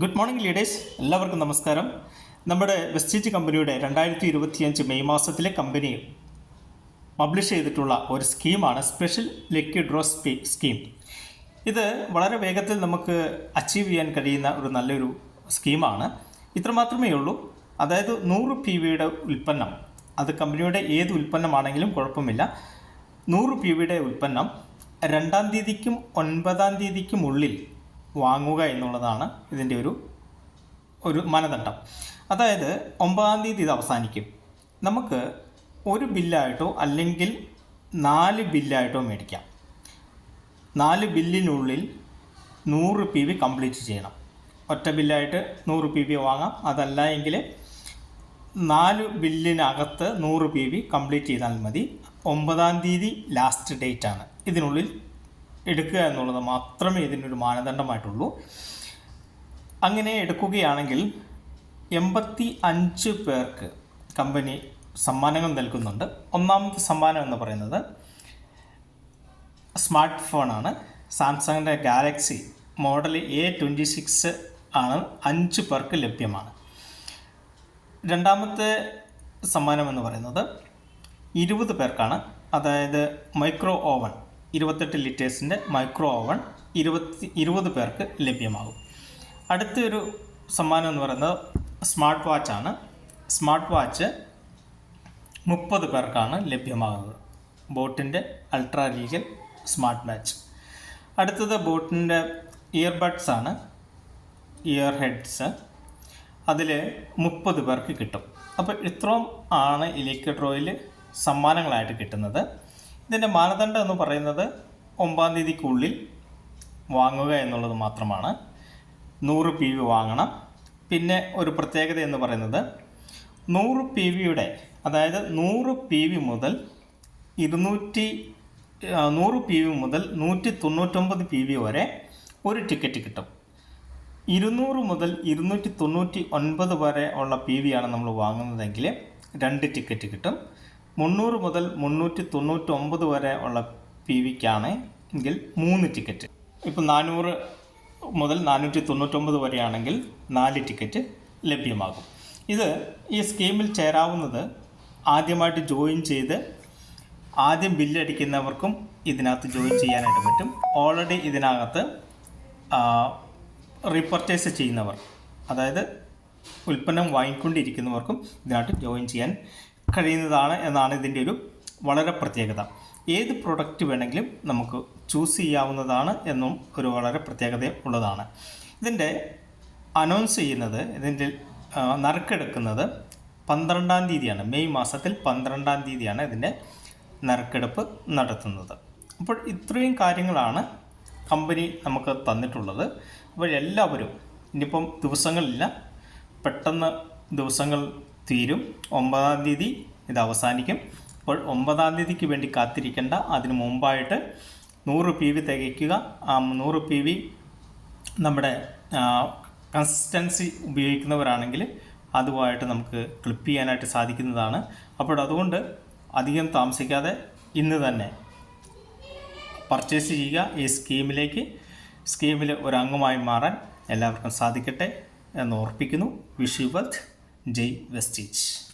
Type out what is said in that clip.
Good morning leaders എല്ലാവർക്കും നമസ്കാരം. നമ്മുടെ വെസ്റ്റേജ് കമ്പനിയുടെ രണ്ടായിരത്തി ഇരുപത്തിയഞ്ച് മെയ് മാസത്തിലെ കമ്പനി പബ്ലിഷ് ചെയ്തിട്ടുള്ള ഒരു സ്കീമാണ് സ്പെഷ്യൽ ലക്കി ഡ്രോ സ്കീം ഇത് വളരെ വേഗത്തിൽ നമുക്ക് അച്ചീവ് ചെയ്യാൻ കഴിയുന്ന ഒരു നല്ലൊരു സ്കീമാണ് ഇത്രമാത്രമേ ഉള്ളൂ. അതായത് നൂറ് പി വിയുടെ ഉൽപ്പന്നം. അത് കമ്പനിയുടെ ഏത് ഉൽപ്പന്നമാണെങ്കിലും കുഴപ്പമില്ല. നൂറ് പി വിയുടെ ഉൽപ്പന്നം രണ്ടാം തീയതിക്കും ഒൻപതാം തീയതിക്കും ഉള്ളിൽ വാങ്ങുക എന്നുള്ളതാണ് ഇതിന്റെ ഒരു ഒരു മാനദണ്ഡം. അതായത് ഒമ്പതാം തീയതി ഇത് അവസാനിക്കും. നമുക്ക് ഒരു ബില്ലായിട്ടോ അല്ലെങ്കിൽ നാല് ബില്ലായിട്ടോ മേടിക്കാം. നാല് ബില്ലിനുള്ളിൽ നൂറ് പി വി കംപ്ലീറ്റ് ചെയ്യണം. ഒറ്റ ബില്ലായിട്ട് നൂറ് പി വി വാങ്ങാം. അതല്ല എങ്കിൽ നാല് ബില്ലിനകത്ത് നൂറ് പി വി കംപ്ലീറ്റ് ചെയ്താൽ മതി. ഒമ്പതാം തീയതി ലാസ്റ്റ് ഡേറ്റ് ആണ് ഇതിനുള്ളിൽ എടുക്കുക എന്നുള്ളത് മാത്രമേ ഇതിനൊരു മാനദണ്ഡമായിട്ടുള്ളൂ. അങ്ങനെ എടുക്കുകയാണെങ്കിൽ എൺപത്തി അഞ്ച് പേർക്ക് കമ്പനി സമ്മാനങ്ങൾ നൽകുന്നുണ്ട്. ഒന്നാമത്തെ സമ്മാനം എന്ന് പറയുന്നത് സ്മാർട്ട് ഫോണാണ്. സാംസങ്ങിന്റെ Galaxy model A twenty six ആണ് അഞ്ച് പേർക്ക് ലഭ്യമാണ്. രണ്ടാമത്തെ സമ്മാനം എന്ന് പറയുന്നത് ഇരുപത് പേർക്കാണ്. അതായത് മൈക്രോ ഓവൻ ഇരുപത്തെട്ട് ലിറ്റേഴ്സിന്റെ മൈക്രോ ഓവൺ ഇരുപത്തി ഇരുപത് പേർക്ക് ലഭ്യമാകും. അടുത്തൊരു സമ്മാനം എന്ന് പറയുന്നത് സ്മാർട്ട് വാച്ചാണ് സ്മാർട്ട് വാച്ച് മുപ്പത് പേർക്കാണ് ലഭ്യമാകുന്നത്. ബോട്ടിന്റെ അൾട്രാ ലീഗൽ സ്മാർട്ട് വാച്ച്. അടുത്തത് ബോട്ടിന്റെ ഇയർബഡ്സ് ആണ്. Ear heads. അതിൽ മുപ്പത് പേർക്ക് കിട്ടും. അപ്പോൾ ഇത്രയും ആണ് ഇലക്ട്രോയിൽ സമ്മാനങ്ങളായിട്ട് കിട്ടുന്നത്. ഇതിന്റെ മാനദണ്ഡം എന്ന് പറയുന്നത് ഒമ്പാം തീയതിക്കുള്ളിൽ വാങ്ങുക എന്നുള്ളത് മാത്രമാണ്. നൂറ് പി വി വാങ്ങണം. പിന്നെ ഒരു പ്രത്യേകത എന്ന് പറയുന്നത് നൂറ് പി വിയുടെ അതായത് നൂറ് പി വി മുതൽ ഇരുന്നൂറ്റി നൂറ് പി വി മുതൽ നൂറ്റി തൊണ്ണൂറ്റൊമ്പത് പി വി വരെ ഒരു ടിക്കറ്റ് കിട്ടും. ഇരുന്നൂറ് മുതൽ ഇരുന്നൂറ്റി തൊണ്ണൂറ്റി ഒൻപത് വരെ ഉള്ള പി ആണ് നമ്മൾ വാങ്ങുന്നതെങ്കിൽ രണ്ട് ടിക്കറ്റ് കിട്ടും. മുന്നൂറ് മുതൽ മുന്നൂറ്റി തൊണ്ണൂറ്റി ഒമ്പത് വരെ ഉള്ള പി വിക്കാണ് എങ്കിൽ മൂന്ന് ടിക്കറ്റ് ഇപ്പം നാനൂറ് മുതൽ നാനൂറ്റി തൊണ്ണൂറ്റൊമ്പത് വരെയാണെങ്കിൽ നാല് ടിക്കറ്റ് ലഭ്യമാകും. ഇത് ഈ സ്കീമിൽ ചേരാവുന്നത് ആദ്യമായിട്ട് ജോയിൻ ചെയ്ത് ആദ്യം ബില്ലടിക്കുന്നവർക്കും ഇതിനകത്ത് ജോയിൻ ചെയ്യാനായിട്ട് പറ്റും. ഓൾറെഡി ഇതിനകത്ത് റീപർച്ചേസ് ചെയ്യുന്നവർ അതായത് ഉൽപ്പന്നം വാങ്ങിക്കൊണ്ടിരിക്കുന്നവർക്കും ഇതിനകത്ത് ജോയിൻ ചെയ്യാൻ കഴിയുന്നതാണ് എന്നാണ് ഇതിന്റെ ഒരു വളരെ പ്രത്യേകത. ഏത് പ്രൊഡക്റ്റ് വേണമെങ്കിലും നമുക്ക് ചൂസ് ചെയ്യാവുന്നതാണ് എന്നും ഒരു വളരെ പ്രത്യേകത ഉള്ളതാണ്. ഇതിന്റെ അനൗൺസ് ചെയ്യുന്നത് ഇതിന്റെ നറുക്കെടുക്കുന്നത് പന്ത്രണ്ടാം തീയതിയാണ്. മെയ് മാസത്തിൽ പന്ത്രണ്ടാം തീയതിയാണ് ഇതിന്റെ നറുക്കെടുപ്പ് നടത്തുന്നത്. അപ്പോൾ ഇത്രയും കാര്യങ്ങളാണ് കമ്പനി നമുക്ക് തന്നിട്ടുള്ളത്. അപ്പോൾ എല്ലാവരും ഇനിയിപ്പം ദിവസങ്ങളില്ല പെട്ടെന്ന് ദിവസങ്ങൾ തീരും. ഒമ്പതാം തീയതി ഇത് അവസാനിക്കും. അപ്പോൾ ഒമ്പതാം തീയതിക്ക് വേണ്ടി കാത്തിരിക്കേണ്ട. അതിന് മുമ്പായിട്ട് നൂറ് പി വി തികയ്ക്കുക. ആ നൂറ് പി വി നമ്മുടെ കൺസിസ്റ്റൻസി ഉപയോഗിക്കുന്നവരാണെങ്കിൽ അതുമായിട്ട് നമുക്ക് ക്ലിപ്പ് ചെയ്യാനായിട്ട് സാധിക്കുന്നതാണ്. അപ്പോൾ അതുകൊണ്ട് അധികം താമസിക്കാതെ ഇന്ന് തന്നെ പർച്ചേസ് ചെയ്യുക. ഈ സ്കീമിലേക്ക് സ്കീമിൽ ഒരു അംഗമായി മാറാൻ എല്ലാവർക്കും സാധിക്കട്ടെ എന്ന് ഓർപ്പിക്കുന്നു. Wish you wealth J Vestige.